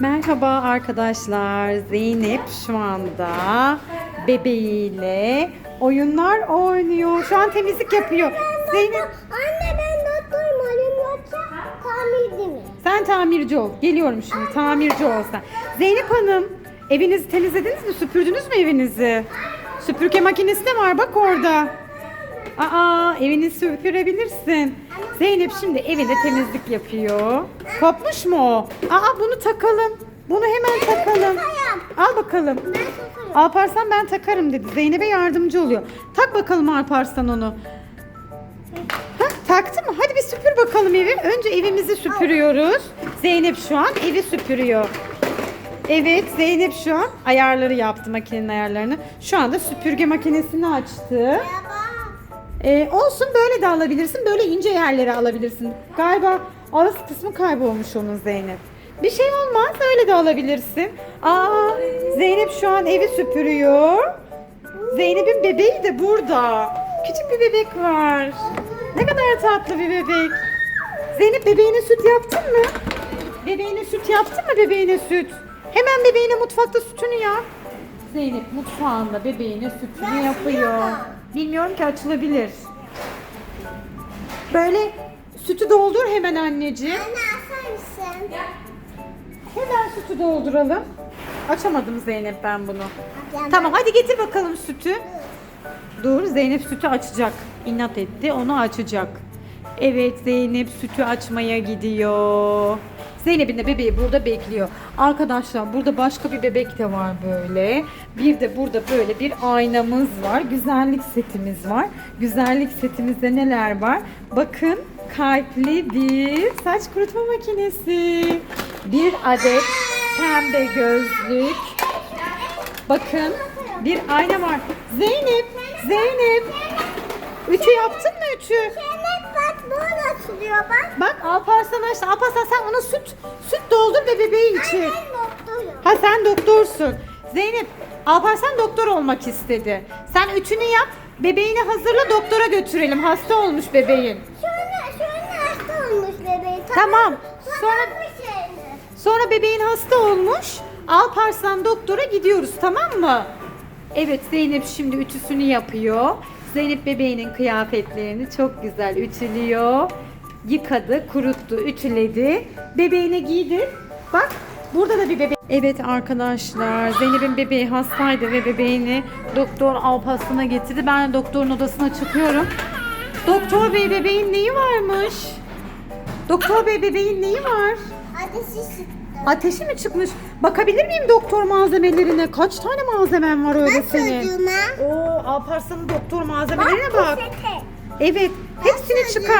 Merhaba arkadaşlar. Zeynep şu anda bebeğiyle oyunlar oynuyor. Şu an temizlik yapıyor. Zeynep Anne ben doktorum olayım yoksa tamirci mi? sen tamirci ol. Geliyorum şimdi tamirci ol sen. Zeynep Hanım evinizi temizlediniz mi? Süpürdünüz mü evinizi? Süpürge makinesi de var bak orada. Aa evini süpürebilirsin. Zeynep şimdi evinde temizlik yapıyor. Kopmuş mu o? Aa bunu takalım. Bunu hemen takalım. Al bakalım. Alparslan ben takarım dedi. Zeynep'e yardımcı oluyor. Tak bakalım Alparslan onu. Hah, taktı mı? Hadi bir süpür bakalım evi. Önce evimizi süpürüyoruz. Zeynep şu an evi süpürüyor. Evet Zeynep şu an ayarları yaptı makinenin ayarlarını. Şu anda süpürge makinesini açtı. Merhaba. Ee, olsun böyle de alabilirsin. Böyle ince yerlere alabilirsin. Galiba ağız kısmı kaybolmuş onun Zeynep. Bir şey olmaz öyle de alabilirsin. Aa Zeynep şu an evi süpürüyor. Zeynep'in bebeği de burada. Küçük bir bebek var. Ne kadar tatlı bir bebek. Zeynep bebeğine süt yaptın mı? Bebeğine süt yaptın mı bebeğine süt? Hemen bebeğine mutfakta sütünü yap. Zeynep mutfağında bebeğine sütünü yapıyor. Bilmiyorum ki açılabilir. Böyle sütü doldur hemen anneciğim. Anne açar mısın? Hemen sütü dolduralım. Açamadım Zeynep ben bunu. Tamam. Tamam hadi getir bakalım sütü. Dur Zeynep sütü açacak. İnat etti onu açacak. Evet Zeynep sütü açmaya gidiyor. Zeynep'in de bebeği burada bekliyor. Arkadaşlar burada başka bir bebek de var böyle. Bir de burada böyle bir aynamız var. Güzellik setimiz var. Güzellik setimizde neler var? Bakın kalpli bir saç kurutma makinesi. Bir adet pembe gözlük. Bakın bir ayna var. Zeynep, Zeynep. Ütü yaptın mı ütü? Açılıyor bak. Bak Alparslan açtı. Alparslan sen ona süt süt doldur ve bebeği için. Ben doktorum. Ha sen doktorsun. Zeynep, Alparslan doktor olmak istedi. Sen ütünü yap, bebeğini hazırla doktora götürelim. Hasta olmuş bebeğin. Şöyle şöyle hasta olmuş bebeği. Tamam. Sonra. Sonra bebeğin hasta olmuş. Alparslan doktora gidiyoruz tamam mı? Evet Zeynep şimdi ütüsünü yapıyor. Zeynep bebeğinin kıyafetlerini çok güzel ütülüyor. Yıkadı, kuruttu, ütüledi. Bebeğine giydi. Bak burada da bir bebek. Evet arkadaşlar Zeynep'in bebeği hastaydı ve bebeğini doktor Alparslan'a getirdi. Ben de doktorun odasına çıkıyorum. Doktor bey bebeğin neyi varmış? Doktor bey bebeğin neyi var? Ateşi sıktı. Ateşi mi çıkmış? Bakabilir miyim doktor malzemelerine? Kaç tane malzemen var öyle Bak senin? çocuğuma. Oo, Alparslan'ın doktor malzemelerine bak. peçete. Evet, hepsini çocuğuma.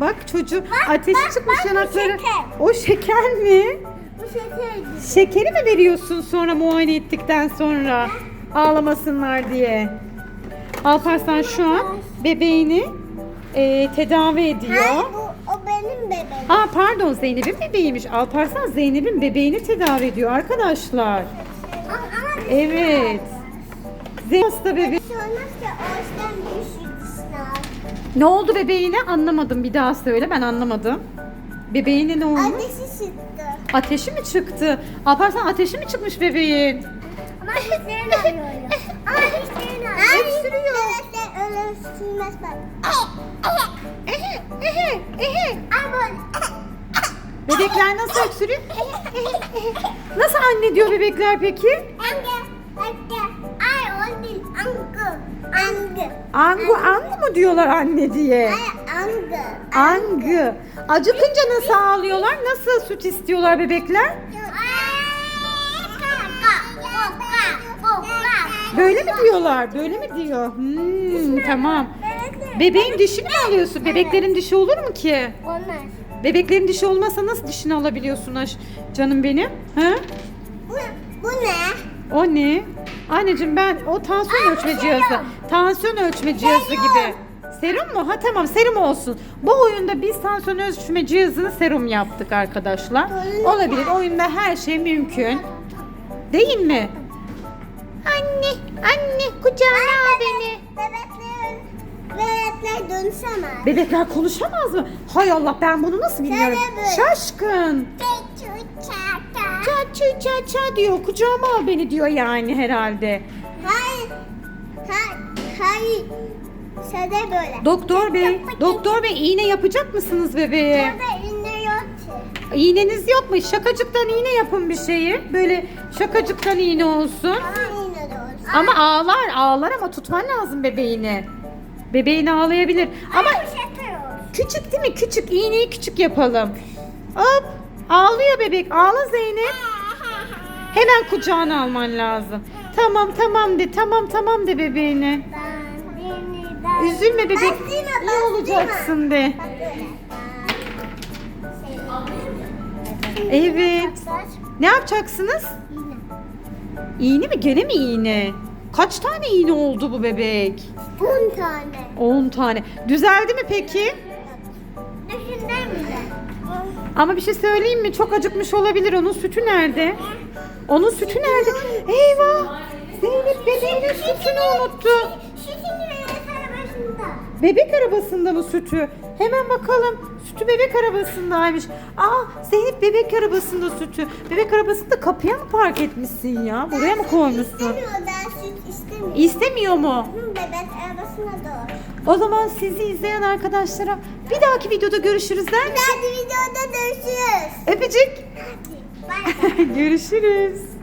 Bak çocuğu ateşi bak, çıkmış bak yanakları. şeker. O şeker mi? Bu şekerdi. Şekeri mi veriyorsun sonra muayene ettikten sonra? Ağlamasınlar diye. Alparslan şu an bebeğini e, tedavi ediyor. Hayır bu o benim bebeğim. Aa pardon Zeynep'in bebeğiymiş. Alparslan Zeynep'in bebeğini tedavi ediyor arkadaşlar. Ama, ama bir Evet. Zeynep hasta şey olmaz ki o yüzden düşük sınav. Ne oldu bebeğine anlamadım. Bir daha söyle ben anlamadım. Bebeğine ne olmuş? Ateşi sıktı. Ateşi mi çıktı? Alparslan ateşi mi çıkmış bebeğin? Ama hislerini arıyorum. Ama hislerini arıyorum. Öksürüyor. Bebekler öyle öksürmez bak. Ehe, ehe, ehe. Ay böyle. Bebekler nasıl öksürüyor? Nasıl anne diyor bebekler peki? Ange, ange. Angı. Angı. Angu mu diyorlar anne diye? Ay angı. Angı. Acıkınca nasıl ağlıyorlar? Nasıl süt istiyorlar bebekler? Böyle mi diyorlar? Böyle mi diyor? Hmm, tamam. Bebeğin dişini mi alıyorsun? Bebeklerin dişi olur mu ki? Onlar. Bebeklerin dişi olmasa nasıl dişini alabiliyorsun aş canım benim? Ha? Bu, bu ne? O ne? Anneciğim ben o tansiyon Aa, ölçme serum. cihazı. Tansiyon ölçme cihazı Serum. gibi. Serum mu? Ha tamam serum olsun. Bu oyunda biz tansiyon ölçme cihazını serum yaptık arkadaşlar. Olabilir. Oyunda her şey mümkün. Değil mi? Anne, anne kucağına al beni. Bebekler, bebekler dönüşemez. Bebekler konuşamaz mı? Hay Allah ben bunu nasıl bilmiyorum. Şaşkın. Çı ça ça diyor. Kucağıma al beni diyor yani herhalde. Hayır. Hayır. Hayır. Sade böyle. Doktor bey, doktor bey iğne yapacak mısınız bebeğe? Burada yok ki. İğneniz yok mu? Şakacıktan iğne yapın bir şeyi. Böyle şakacıktan iğne olsun. Ama yine de olsun. Ama ağlar, ağlar ama tutman lazım bebeğini. Bebeğini ağlayabilir. Ama şatıyor. küçük değil mi? Küçük iğneyi küçük yapalım. Hop. Ağlıyor bebek. Ağla Zeynep. Hemen kucağına alman lazım. Tamam tamam de. Tamam tamam de bebeğine. Üzülme bebek. İyi olacaksın de. Evet. Ne yapacaksınız? İğne mi? Gene mi iğne? Kaç tane iğne oldu bu bebek? 10 tane. 10 tane. Düzeldi mi peki? Düşündün mü? Ama bir şey söyleyeyim mi? Çok acıkmış olabilir. Onun sütü nerede? Onun sütü nerede? Eyvah! Zeynep bebeğinin sütünü unuttu. Bebek arabasında. Bebek arabasında mı sütü? Hemen bakalım. Sütü bebek arabasındaymış. Aa Zeynep bebek arabasında sütü. Bebek arabasını da kapıya mı park etmişsin ya? Buraya mı koymuşsun? İstemiyor ben süt istemiyorum. İstemiyor mu? Bebek arabasına doğru. O zaman sizi izleyen arkadaşlara bir dahaki videoda görüşürüz der misin? Hadi videoda görüşürüz. Öpücük. Görüşürüz.